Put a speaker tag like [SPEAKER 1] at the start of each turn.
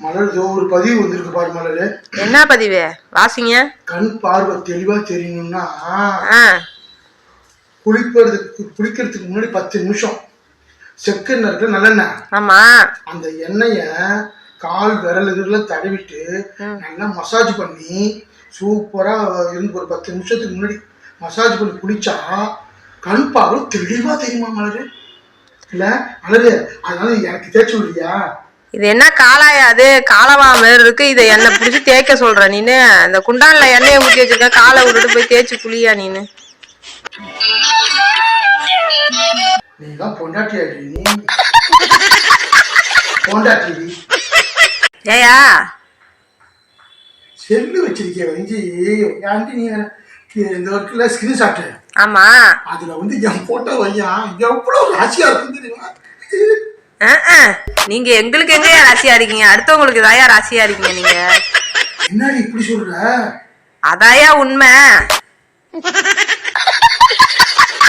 [SPEAKER 1] மலர் இதோ ஒரு பதிவு வந்திருக்கு பாரு மலர்.
[SPEAKER 2] என்ன பதிவு? வாசிங்க.
[SPEAKER 1] கண் பார்வை தெளிவா தெரியணும்னா
[SPEAKER 2] ஆ.
[SPEAKER 1] குளிக்கிறதுக்கு முன்னாடி பத்து நிமிஷம். செக்கெண்ணெய் இருக்கு நல்லெண்ணெய்?
[SPEAKER 2] ஆமா.
[SPEAKER 1] அந்த எண்ணெய கால் விரலுகளை தடவிட்டு நல்லா மசாஜ் பண்ணி சூப்பரா இருந்து ஒரு பத்து நிமிஷத்துக்கு முன்னாடி மசாஜ் பண்ணி குளிச்சா கண் பார்வை தெளிவா தெரியுமா மலரு? இல்ல? மலரு அதனால எனக்கு தேய்ச்சி விடுறியா
[SPEAKER 2] இது என்ன காளாயா அது? காலவா மாதிரி இருக்கு. இதை எண்ணெய் பிடிச்சி தேய்க்க சொல்ற நீனு. இந்த குண்டான்ல எண்ணெயை ஊற்றி வச்சிருக்க காலை விட்டுட்டு போய் தேய்ச்சி குளியா நீனு. ஏயா?
[SPEAKER 1] செல்லு வச்சிருக்கே வந்து நீ இந்த ஒர்க்கில் ஸ்கிரீன்ஷாட்டு
[SPEAKER 2] ஆமா.
[SPEAKER 1] அதுல வந்து என் போட்டோ வையா? எவ்வளவு ராசியா இருக்கும் தெரியுமா?
[SPEAKER 2] அஹ், அஹ். நீங்க எங்களுக்கு எங்க ராசியா இருக்கீங்க? அடுத்தவங்களுக்கு தாயா ராசியா இருக்கீங்க நீங்க?
[SPEAKER 1] என்னடி இப்படி சொல்ற?
[SPEAKER 2] அதாயா உண்மை.